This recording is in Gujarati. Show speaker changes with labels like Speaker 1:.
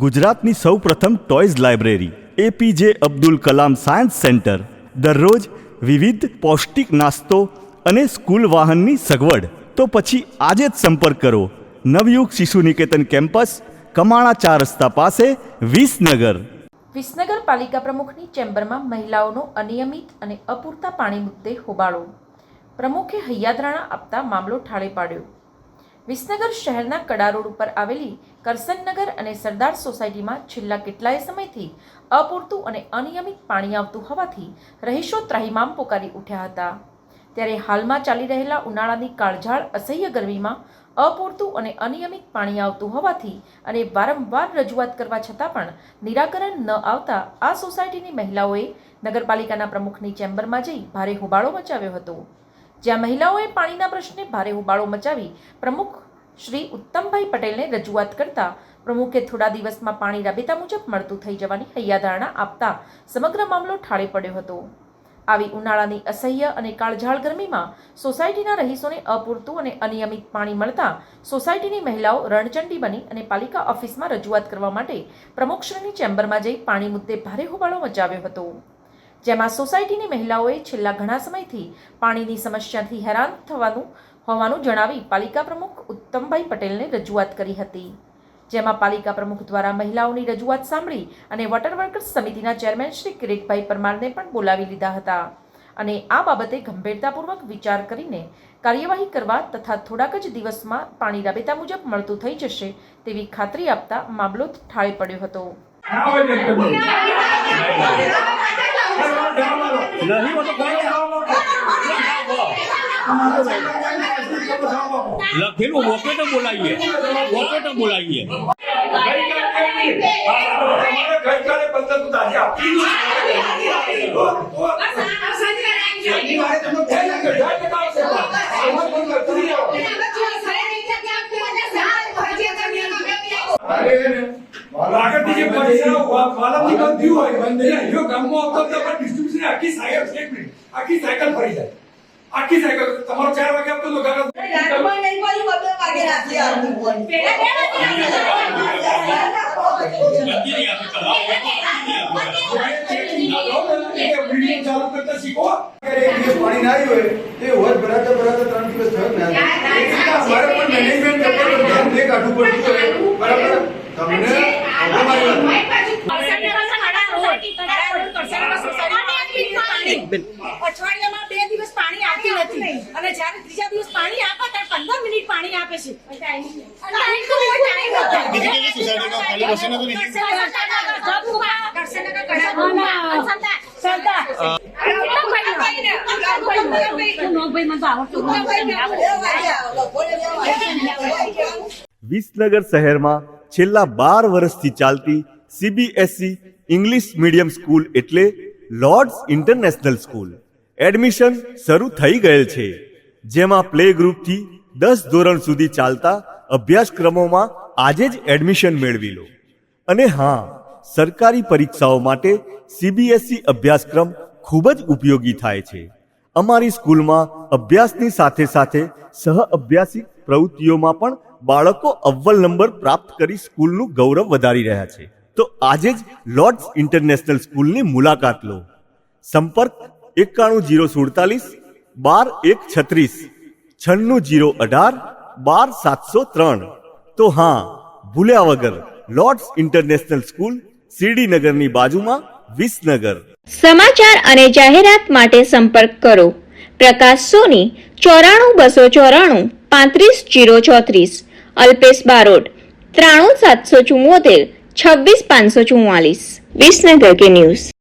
Speaker 1: ગુજરાતની સૌપ્રથમ toys library APJ Abdul Kalam science centre, દરરોજ વિવિધ પૌષ્ટિક નાસ્તો અને સ્કૂલ વાહનની સગવડ. તો પછી આજે જ સંપર્ક કરો. નવયુગ શિશુ નિકેતન કેમ્પસ, કમાણા ચાર રસ્તા પાસે, વિસનગર.
Speaker 2: વિસનગર પાલિકા પ્રમુખની ચેમ્બરમાં મહિલાઓનો અનિયમિત અને અપૂરતા પાણી મુદ્દે હોબાળો. પ્રમુખે હૈયાદરાણા આપતા મામલો ઠાળે પાડ્યો. વિસનગર શહેરના કડા રોડ ઉપર આવેલી કરસનનગર અને સરદાર સોસાયટીમાં છેલ્લા કેટલાય સમયથી અપૂરતું અને અનિયમિત પાણી આવતું હોવાથી રહીશો ત્રાહિમામ પોકારી ઉઠ્યા હતા. ત્યારે હાલમાં ચાલી રહેલા ઉનાળાની કાળઝાળ અસહ્ય ગરમીમાં અપૂરતું અને અનિયમિત પાણી આવતું હોવાથી અને વારંવાર રજૂઆત કરવા છતાં પણ નિરાકરણ ન આવતા આ સોસાયટીની મહિલાઓએ નગરપાલિકાના પ્રમુખની ચેમ્બરમાં જઈ ભારે હોબાળો મચાવ્યો હતો. જ્યાં મહિલાઓએ પાણીના પ્રશ્ને ભારે હોબાળો મચાવી પ્રમુખ શ્રી ઉત્તમભાઈ પટેલને રજૂઆત કરતા પ્રમુખે થોડા દિવસમાં પાણી રાબેતા મુજબ મળતું થઈ જવાની હૈયાધારણા આપતા સમગ્ર મામલો ઠાળે પડ્યો હતો. આવી ઉનાળાની અસહ્ય અને કાળઝાળ ગરમીમાં સોસાયટીના રહીશોને અપૂરતું અને અનિયમિત પાણી મળતા સોસાયટીની મહિલાઓ રણચંડી બની અને પાલિકા ઓફિસમાં રજૂઆત કરવા માટે પ્રમુખશ્રીની ચેમ્બરમાં જઈ પાણી મુદ્દે ભારે હોબાળો મચાવ્યો હતો. જેમાં સોસાયટીની મહિલાઓએ છેલ્લા ઘણા સમયથી પાણીની સમસ્યાથી હેરાન થવાનું હોવાનું જણાવી પાલિકા પ્રમુખ ઉત્તમભાઈ પટેલને રજૂઆત કરી હતી. જેમાં પાલિકા પ્રમુખ દ્વારા મહિલાઓની રજૂઆત સાંભળી અને વોટર વર્કર્સ સમિતિના ચેરમેન શ્રી કિરીટભાઈ પરમારને પણ બોલાવી લીધા હતા અને આ બાબતે ગંભીરતાપૂર્વક વિચાર કરીને કાર્યવાહી કરવા તથા થોડાક જ દિવસમાં પાણી રાબેતા મુજબ મળતું થઈ જશે તેવી ખાતરી આપતા મામલો ઠાળે પડ્યો હતો.
Speaker 3: લખેલું વોકે તો બોલાવીએ. વોકે બોલાવીએ.
Speaker 4: હોય, બંધ ગામમાં આવતા પણ distribution આખી સાયકલ આખી સાયકલ ફરી જાય. આખી સાયકલ. તમારો ચાર વાગે આપતો તો ઘરે વીડિયો ચાલુ કરતા શીખો.
Speaker 5: એક દિવસ પાણી ના આવ્યું હોય તો એ વધ ભરાતા ભરાતા ત્રણ દિવસ થયો જ ના અમારે પણ મેનેજમેન્ટ ઉપર ધ્યાન દે કાઢવું પડતું હોય. બરાબર? તમને
Speaker 6: અને જ્યારે ત્રીજા દિવસ પાણી આપે ત્યારે પંદર મિનિટ પાણી આપે છે.
Speaker 1: વિસનગર શહેરમાં છેલ્લા બાર વર્ષથી ચાલતી સીબીએસઈ ઇંગ્લિશ મીડિયમ સ્કૂલ એટલે લોર્ડ્સ ઇન્ટરનેશનલ સ્કૂલ એડમિશન શરૂ થઈ ગયેલ છે. જેમાં પ્લે ગ્રુપથી દસ ધોરણ સુધી ચાલતા અભ્યાસક્રમોમાં આજે જ એડમિશન મેળવી લો. અને હા, સરકારી પરીક્ષાઓ માટે સીબીએસઈ અભ્યાસક્રમ ખૂબ જ ઉપયોગી થાય છે. અમારી સ્કૂલમાં અભ્યાસની સાથે સાથે સહ અભ્યાસિક પ્રવૃત્તિઓમાં પણ બાળકો અવ્વલ નંબર પ્રાપ્ત કરી સ્કૂલનું ગૌરવ વધારી રહ્યા છે. તો આજે જ લોર્ડ્સ ઇન્ટરનેશનલ સ્કૂલની મુલાકાત લો. સંપર્ક એકાણું જીરો સુડતાલીસ, બાર એક છત્રીસ, છન્નું જીરો અઢાર, બાર સાતસો ત્રણ. તો હા, ભૂલ્યા વગર લોર્ડ્સ ઇન્ટરનેશનલ સ્કૂલ શિરડીનગરની બાજુમાં વિસનગર.
Speaker 7: સમાચાર અને જાહેરાત માટે સંપર્ક કરો. પ્રકાશ સોની, ચોરાણું બસો ચોરાણું, પાંત્રીસ જીરો ચોત્રીસ. અલ્પેશ બારોટ, ત્રાણું સાતસો ચુમ્મોતેર, છવ્વીસ પાંચસો ચુમ્માલીસ. વિસનગર કે ન્યૂઝ.